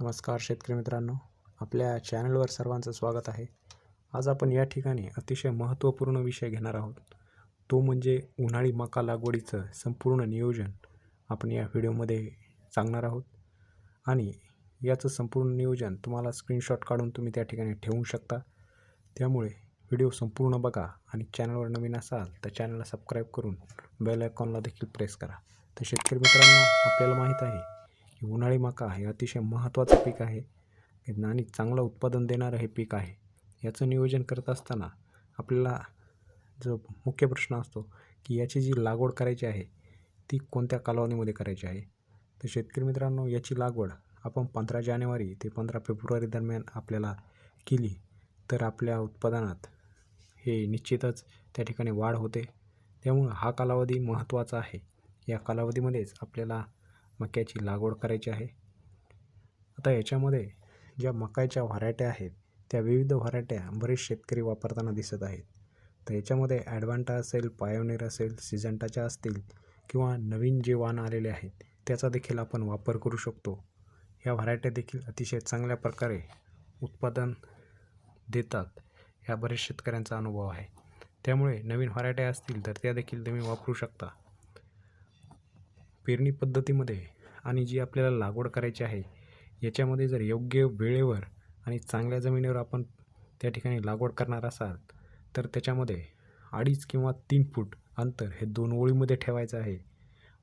नमस्कार शेतकरी मित्रांनो आपल्या चॅनलवर सर्वांचं स्वागत आहे. आज आपण या ठिकाणी अतिशय महत्त्वपूर्ण विषय घेणार आहोत. तो म्हणजे उन्हाळी मका लागवडीचं संपूर्ण नियोजन आपण या व्हिडिओमध्ये सांगणार आहोत. आणि याचं संपूर्ण नियोजन तुम्हाला स्क्रीनशॉट काढून तुम्ही त्या ठिकाणी ठेवू शकता. त्यामुळे व्हिडिओ संपूर्ण बघा आणि चॅनलवर नवीन असाल तर चॅनलला सबस्क्राईब करून बेल आयकॉनला देखील प्रेस करा. तर शेतकरी मित्रांनो आपल्याला माहीत आहे की उन्हाळी मका हे अतिशय महत्त्वाचं पीक आहे. आणि चांगलं उत्पादन देणारं हे पीक आहे. याचं नियोजन करत असताना आपल्याला जो मुख्य प्रश्न असतो की याची जी लागवड करायची आहे ती कोणत्या कालावधीमध्ये करायची आहे? तर शेतकरी मित्रांनो याची लागवड आपण पंधरा जानेवारी ते पंधरा फेब्रुवारी दरम्यान आपल्याला केली तर आपल्या उत्पादनात हे निश्चितच त्या ठिकाणी वाढ होते. त्यामुळं हा कालावधी महत्त्वाचा आहे. या कालावधीमध्येच आपल्याला मक्याची लागवड करायची आहे. आता याच्यामध्ये ज्या मकाच्या व्हरायट्या आहेत त्या विविध व्हरायट्या बरेच शेतकरी वापरताना दिसत आहेत. तर याच्यामध्ये ॲडव्हान्टा असेल पायोनेर असेल सिजंटाच्या असतील किंवा नवीन जे वाण आलेले आहेत त्याचा देखील आपण वापर करू शकतो. या व्हरायट्या देखील अतिशय चांगल्या प्रकारे उत्पादन देतात ह्या बरेच शेतकऱ्यांचा अनुभव आहे. त्यामुळे नवीन व्हरायट्या असतील तर त्या देखील तुम्ही वापरू शकता. पेरणी पद्धतीमध्ये आणि जी आपल्याला लागवड करायची आहे याच्यामध्ये जर योग्य वेळेवर आणि चांगल्या जमिनीवर आपण त्या ठिकाणी लागवड करणार असाल तर त्याच्यामध्ये अडीच किंवा तीन फूट अंतर हे दोन ओळीमध्ये ठेवायचं आहे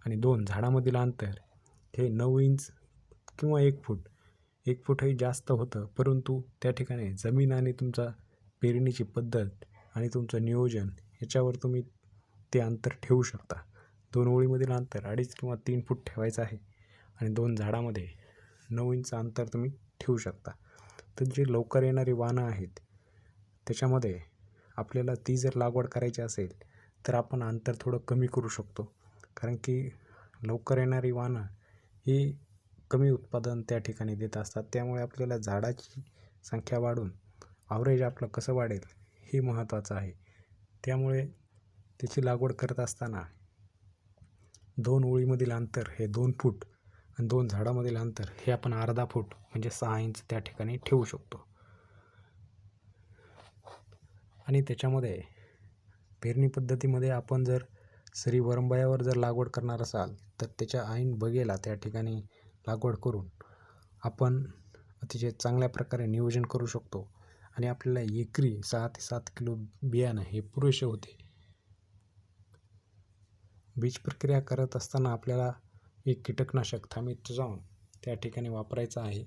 आणि दोन झाडामधील अंतर हे नऊ इंच किंवा एक फूट. एक फूटही जास्त होतं परंतु त्या ठिकाणी जमीन आणि तुमचा पेरणीची पद्धत आणि तुमचं नियोजन याच्यावर तुम्ही ते अंतर ठेवू शकता. दोन ओळीमधील अंतर अडीच किंवा तीन फूट ठेवायचं आहे आणि दोन झाडामध्ये नऊ इंच अंतर तुम्ही ठेवू शकता. तर जी लवकर येणारी वाहनं आहेत त्याच्यामध्ये आपल्याला ती जर लागवड करायची असेल तर आपण अंतर थोडं कमी करू शकतो. कारण की लवकर येणारी वाहनं ही कमी उत्पादन त्या ठिकाणी देत असतात. त्यामुळे आपल्याला झाडाची संख्या वाढून ॲव्हरेज आपलं कसं वाढेल हे महत्त्वाचं आहे. त्यामुळे त्याची लागवड करत असताना दोन ओळीमधील अंतर हे दोन फूट आणि दोन झाडामधील अंतर हे आपण अर्धा फूट म्हणजे सहा इंच त्या ठिकाणी ठेवू शकतो. आणि त्याच्यामध्ये पेरणी पद्धतीमध्ये आपण जर सरी वरंबायावर जर लागवड करणार असाल तर त्याच्या ऐन बगेला त्या ठिकाणी लागवड करून आपण अतिशय चांगल्या प्रकारे नियोजन करू शकतो. आणि आपल्याला एकरी सहा ते सात किलो बियाणं हे पुरेसे होते. बीज प्रक्रिया करत असताना आपल्याला एक कीटकनाशक जाऊन त्या ठिकाणी वापरायचं आहे.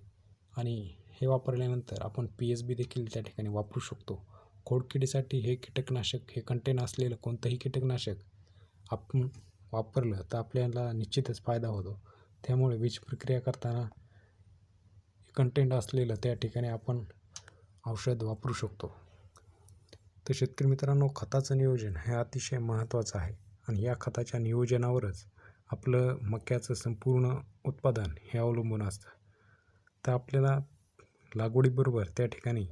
आणि हे वापरल्यानंतर आपण पी एच बी देखील त्या ठिकाणी वापरू शकतो. खोडकिडीसाठी हे कीटकनाशक हे कंटेन असलेलं कोणतंही कीटकनाशक आपण वापरलं तर आपल्याला निश्चितच फायदा होतो. त्यामुळे वीज प्रक्रिया करताना कंटेंट असलेलं त्या ठिकाणी आपण औषध वापरू शकतो. तर शेतकरी मित्रांनो खताचं नियोजन हे अतिशय महत्त्वाचं आहे. आणि या खताच्या नियोजनावरच आपलं मक्याचं संपूर्ण उत्पादन हे अवलंबून असतं. तर आपल्याला लागवडीबरोबर त्या ठिकाणी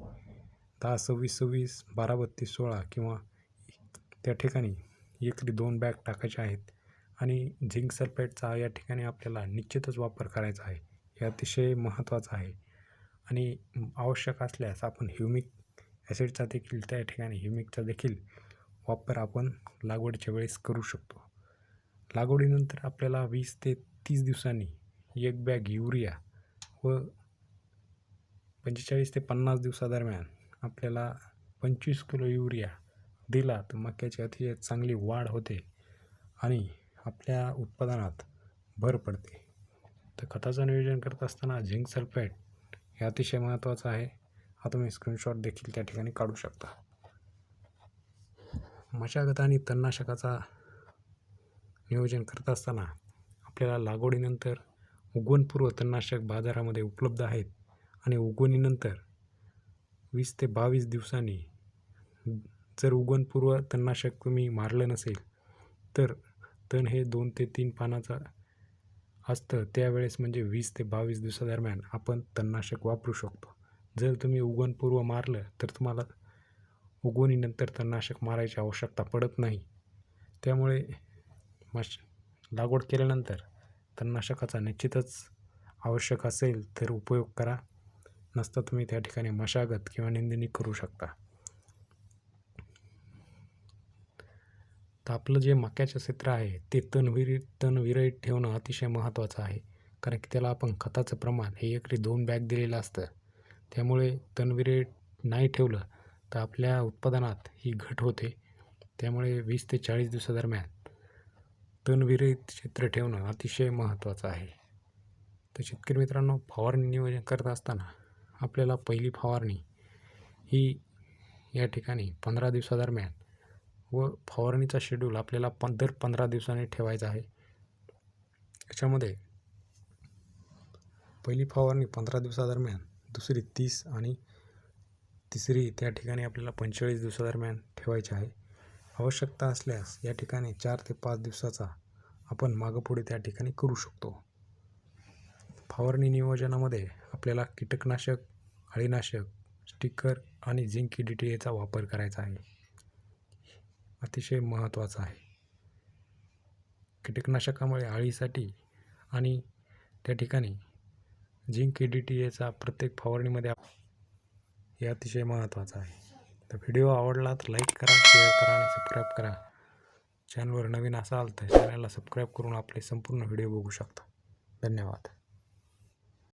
दहा सव्वीस सव्वीस बारा बत्तीस सोळा किंवा त्या ठिकाणी एकरी दोन बॅग टाकायचे आहेत आणि झिंक सल्फेटचा या ठिकाणी आपल्याला निश्चितच वापर करायचा आहे. हे अतिशय महत्त्वाचं आहे. आणि आवश्यक असल्यास आपण ह्युमिक ॲसिडचा देखील त्या ठिकाणी ह्युमिकचा देखील वापर आपण लागवडीच्या वेळेस करू शकतो. लागवडीनंतर आपल्याला वीस ते तीस दिवसांनी एक बॅग युरिया व पंचेचाळीस ते पन्नास दिवसादरम्यान आपल्याला पंचवीस किलो युरिया दिला तर मक्याची अतिशय चांगली वाढ होते आणि आपल्या उत्पादनात भर पडते. तर खताचं नियोजन करत असताना झिंक सल्फेट हे अतिशय महत्त्वाचं आहे. हा तुम्ही स्क्रीनशॉट देखील त्या ठिकाणी काढू शकता. मशागत आणि तणनाशकाचा नियोजन करत असताना आपल्याला लागवडीनंतर उगवणपूर्व तणनाशक बाजारामध्ये उपलब्ध आहेत आणि उगवणीनंतर वीस ते बावीस दिवसांनी जर उगवणपूर्व तणनाशक तुम्ही मारलं नसेल तर तण हे दोन ते तीन पानाचं असतं. त्यावेळेस म्हणजे वीस ते बावीस दिवसादरम्यान आपण तणनाशक वापरू शकतो. जर तुम्ही उगवणपूर्व मारलं तर तुम्हाला उगवणीनंतर तणनाशक मारायची आवश्यकता पडत नाही. त्यामुळे मश लागवड केल्यानंतर तणनाशकाचा निश्चितच आवश्यक असेल तर उपयोग करा. नसता तुम्ही त्या ठिकाणी मशागत किंवा निंदणी करू शकता. तर आपलं जे मक्याचं क्षेत्र आहे ते तणविरहित तणविरहित ठेवणं अतिशय महत्त्वाचं आहे. कारण की त्याला आपण खताचं प्रमाण हे एकरी दोन बॅग दिलेलं असतं. त्यामुळे तणविरहित नाही ठेवलं तर आपल्या उत्पादनात ही घट होते. त्यामुळे वीस ते चाळीस दिवसादरम्यान तणविरहित क्षेत्र ठेवणं अतिशय महत्त्वाचं आहे. तर शेतकरी मित्रांनो फवारणी नियोजन करत असताना आपल्याला पहिली फवारणी ही या ठिकाणी पंधरा दिवसादरम्यान व फवारणीचा शेड्यूल आपल्याला पं दर पंधरा दिवसांनी ठेवायचा आहे. याच्यामध्ये पहिली फवारणी पंधरा दिवसादरम्यान दुसरी तीस आणि तिसरी त्या ठिकाणी आपल्याला पंचेचाळीस दिवसादरम्यान ठेवायची आहे. आवश्यकता असल्यास या ठिकाणी चार ते पाच दिवसाचा आपण मागपुढे त्या ठिकाणी करू शकतो. फवारणी नियोजनामध्ये आपल्याला कीटकनाशक अळीनाशक स्टिकर आणि झिंक डी टी एचा वापर करायचा आहे. अतिशय महत्त्वाचं आहे. कीटकनाशकामुळे अळीसाठी आणि त्या ठिकाणी झिंक डी टी एचा प्रत्येक फवारणीमध्ये आप- हे अतिशय महत्त्वाचं आहे. तर व्हिडिओ आवडला तर लाईक करा शेअर करा आणि सबस्क्राईब करा. चॅनलवर नवीन असाल तर चॅनलला सबस्क्राईब करून आपले संपूर्ण व्हिडिओ बघू शकता. धन्यवाद.